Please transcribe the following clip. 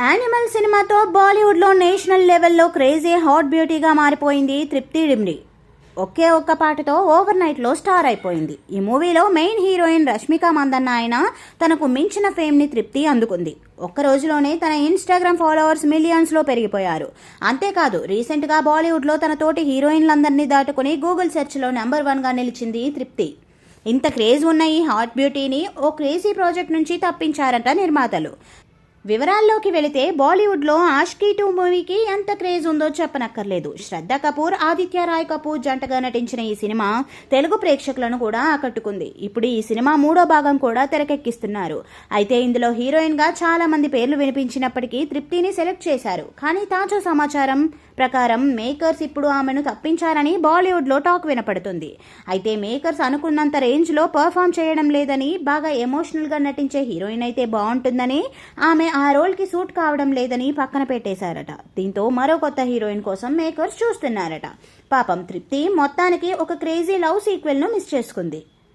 Animal సినిమాతో బాలీవుడ్లో national లెవెల్లో క్రేజీ హాట్ బ్యూటీగా మారిపోయింది తృప్తి డిమ్రి. ఒకే ఒక్క పాటతో ఓవర్ నైట్లో స్టార్ అయిపోయింది. ఈ మూవీలో మెయిన్ హీరోయిన్ రష్మిక మందన్న ఆయన తనకు మించిన ఫేమ్ని తృప్తి అందుకుంది. ఒక్క రోజులోనే తన ఇన్స్టాగ్రామ్ ఫాలోవర్స్ మిలియన్స్లో పెరిగిపోయారు. అంతేకాదు రీసెంట్గా బాలీవుడ్లో తన తోటి హీరోయిన్లందరినీ దాటుకుని గూగుల్ సెర్చ్లో నెంబర్ వన్గా నిలిచింది తృప్తి. ఇంత క్రేజ్ ఉన్న ఈ హాట్ బ్యూటీని ఓ క్రేజీ ప్రాజెక్ట్ నుంచి తప్పించారంట నిర్మాతలు. వివరాల్లోకి వెళితే బాలీవుడ్లో ఆష్కీ టూ మూవీకి ఎంత క్రేజ్ ఉందో చెప్పనక్కర్లేదు. శ్రద్ధ కపూర్ ఆదిత్య రాయ్ కపూర్ జంటగా నటించిన ఈ సినిమా తెలుగు ప్రేక్షకులను కూడా ఆకట్టుకుంది. ఇప్పుడు ఈ సినిమా మూడో భాగం కూడా తెరకెక్కిస్తున్నారు. అయితే ఇందులో హీరోయిన్గా చాలా మంది పేర్లు వినిపించినప్పటికీ తృప్తిని సెలెక్ట్ చేశారు. కానీ తాజా సమాచారం ప్రకారం మేకర్స్ ఇప్పుడు ఆమెను తప్పించారని బాలీవుడ్లో టాక్ వినపడుతుంది. అయితే మేకర్స్ అనుకున్నంత రేంజ్లో పర్ఫామ్ చేయడం లేదని బాగా ఎమోషనల్గా నటించే హీరోయిన్ అయితే బాగుంటుందని ఆమె ఆ రోల్కి సూట్ కావడం లేదని పక్కన పెట్టేశారట. దీంతో మరో కొత్త హీరోయిన్ కోసం మేకర్స్ చూస్తున్నారట. పాపం తృప్తి మొత్తానికి ఒక క్రేజీ లవ్ సీక్వెల్ను మిస్ చేసుకుంది.